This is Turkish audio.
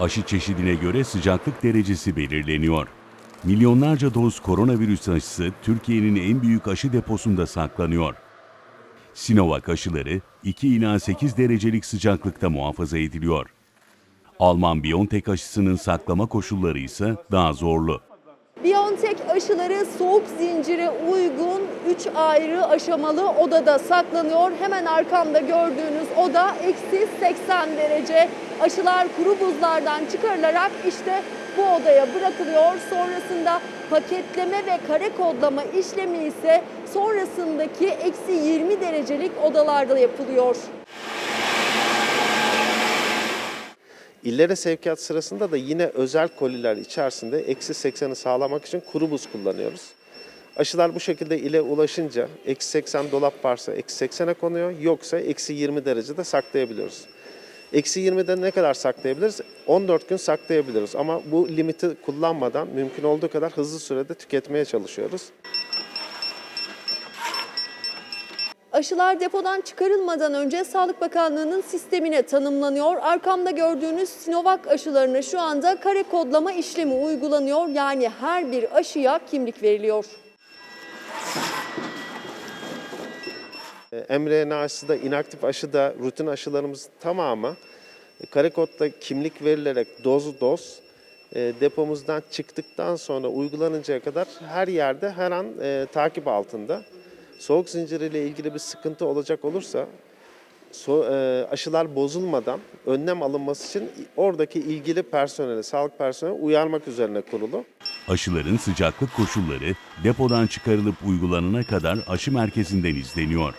Aşı çeşidine göre sıcaklık derecesi belirleniyor. Milyonlarca doz koronavirüs aşısı Türkiye'nin en büyük aşı deposunda saklanıyor. Sinovac aşıları 2 ila 8 derecelik sıcaklıkta muhafaza ediliyor. Alman BioNTech aşısının saklama koşulları ise daha zorlu. BioNTech aşıları soğuk zincire uygun 3 ayrı aşamalı odada saklanıyor. Hemen arkamda gördüğünüz oda eksi 80 derece. Aşılar kuru buzlardan çıkarılarak işte bu odaya bırakılıyor. Sonrasında paketleme ve kare kodlama işlemi ise sonrasındaki eksi 20 derecelik odalarda yapılıyor. İllere sevkiyat sırasında da yine özel koliler içerisinde eksi 80'i sağlamak için kuru buz kullanıyoruz. Aşılar bu şekilde ile ulaşınca eksi 80 dolap varsa eksi 80'e konuyor yoksa eksi 20 derecede saklayabiliyoruz. Eksi 20'de ne kadar saklayabiliriz? 14 gün saklayabiliriz ama bu limiti kullanmadan mümkün olduğu kadar hızlı sürede tüketmeye çalışıyoruz. Aşılar depodan çıkarılmadan önce Sağlık Bakanlığı'nın sistemine tanımlanıyor. Arkamda gördüğünüz Sinovac aşılarına şu anda kare kodlama işlemi uygulanıyor. Yani her bir aşıya kimlik veriliyor. mRNA aşısı da inaktif aşı da rutin aşılarımız tamamı e, kare kodda kimlik verilerek doz doz e, depomuzdan çıktıktan sonra uygulanıncaya kadar her yerde her an e, takip altında. Soğuk zinciriyle ilgili bir sıkıntı olacak olursa so, e, aşılar bozulmadan önlem alınması için oradaki ilgili personeli, sağlık personeli uyarmak üzerine kurulu. Aşıların sıcaklık koşulları depodan çıkarılıp uygulanana kadar aşı merkezinden izleniyor.